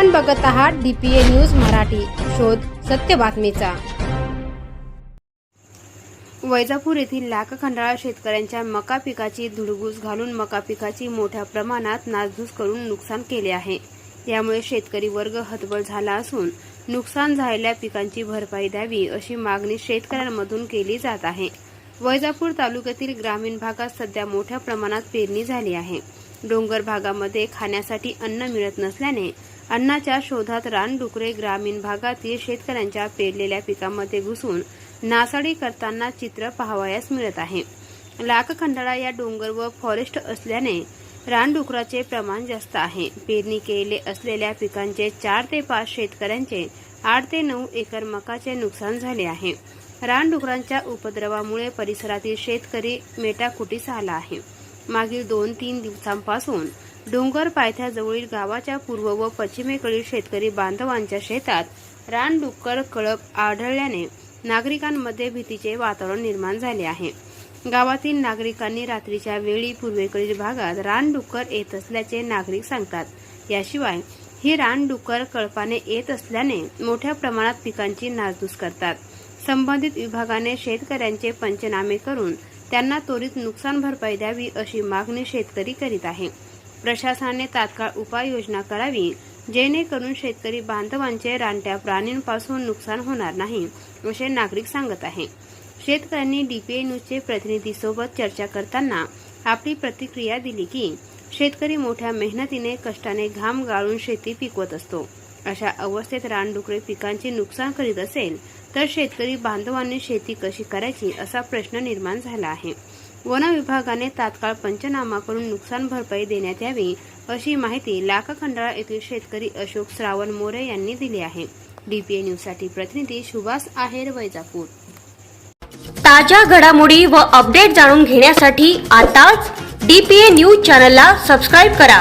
आपण बघत आहात डीपीए न्यूज मराठी. शोध सत्य बातमीचा. वैजापूर येथील लाख खंडाळा शेतकऱ्यांच्या मका पिकाची धुडगूस घालून मका पिकाची मोठ्या प्रमाणात नासधूस करून नुकसान केले आहे. यामुळे शेतकरी वर्ग हतबल झाला असून नुकसान झालेल्या पिकांची भरपाई द्यावी अशी मागणी शेतकऱ्यांमधून केली जात आहे. वैजापूर तालुक्यातील ग्रामीण भागात सध्या मोठ्या प्रमाणात पेरणी झाली आहे. डोंगर भागामध्ये खाण्यासाठी अन्न मिळत नसल्याने अन्नाच्या शोधात रानडुकरे ग्रामीण भागातील शेतकऱ्यांच्या पेरलेल्या पिकामध्ये घुसून नासाडी करताना चित्र पाहावयास मिळत आहे. लाखखंडाळा या डोंगर व फॉरेस्ट असल्याने रानडुकराचे प्रमाण जास्त आहे. पेरणी केलेले असलेल्या पिकांचे चार ते पाच शेतकऱ्यांचे आठ ते नऊ एकर मकाचे नुकसान झाले आहे. रानडुकरांच्या उपद्रवामुळे परिसरातील शेतकरी मेटाकुटीस आला आहे. मागील दोन तीन दिवसांपासून डोंगर पायथ्याजवळील गावाच्या पूर्व व पश्चिमेकडील शेतकरी बांधवांच्या शेतात रानडुक्कर कळप आढळल्याने नागरिकांमध्ये भीतीचे वातावरण निर्माण झाले आहे. गावातील नागरिकांनी रात्रीच्या वेळी पूर्वेकडील भागात रानडुक्कर येत असल्याचे नागरिक सांगतात. याशिवाय ही रानडुक्कर कळपाने येत असल्याने मोठ्या प्रमाणात पिकांची नासधूस करतात. संबंधित विभागाने शेतकऱ्यांचे पंचनामे करून त्यांना त्वरित नुकसान भरपाई द्यावी अशी मागणी शेतकरी करीत आहे. प्रशासनाने तात्काळ उपाययोजना करावी जेणेकरून शेतकरी बांधवांचे रानट्या प्राणींपासून नुकसान होणार नाही असे नागरिक सांगत आहे शेतकऱ्यांनी डीपीए न्यूजचे प्रतिनिधीसोबत चर्चा करताना आपली प्रतिक्रिया दिली की शेतकरी मोठ्या मेहनतीने कष्टाने घाम गाळून शेती पिकवत असतो. अशा अवस्थेत रानडुकरे पिकांचे नुकसान करीत असेल तर शेतकरी बांधवांनी शेती कशी करायची असा प्रश्न निर्माण झाला आहे. वन विभागाने तात्काळ पंचनामा करून नुकसान भरपाई देण्यात यावी अशी माहिती लाखखंडाळा येथील शेतकरी अशोक श्रावण मोरे यांनी दिली आहे. डीपीए न्यूजसाठी प्रतिनिधी सुभाष आहेर वैजापूर. ताज्या घडामोडी व अपडेट जाणून घेण्यासाठी आताच डीपीए न्यूज चॅनलला सबस्क्राईब करा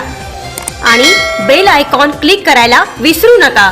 आणि बेल आयकॉन क्लिक करायला विसरू नका.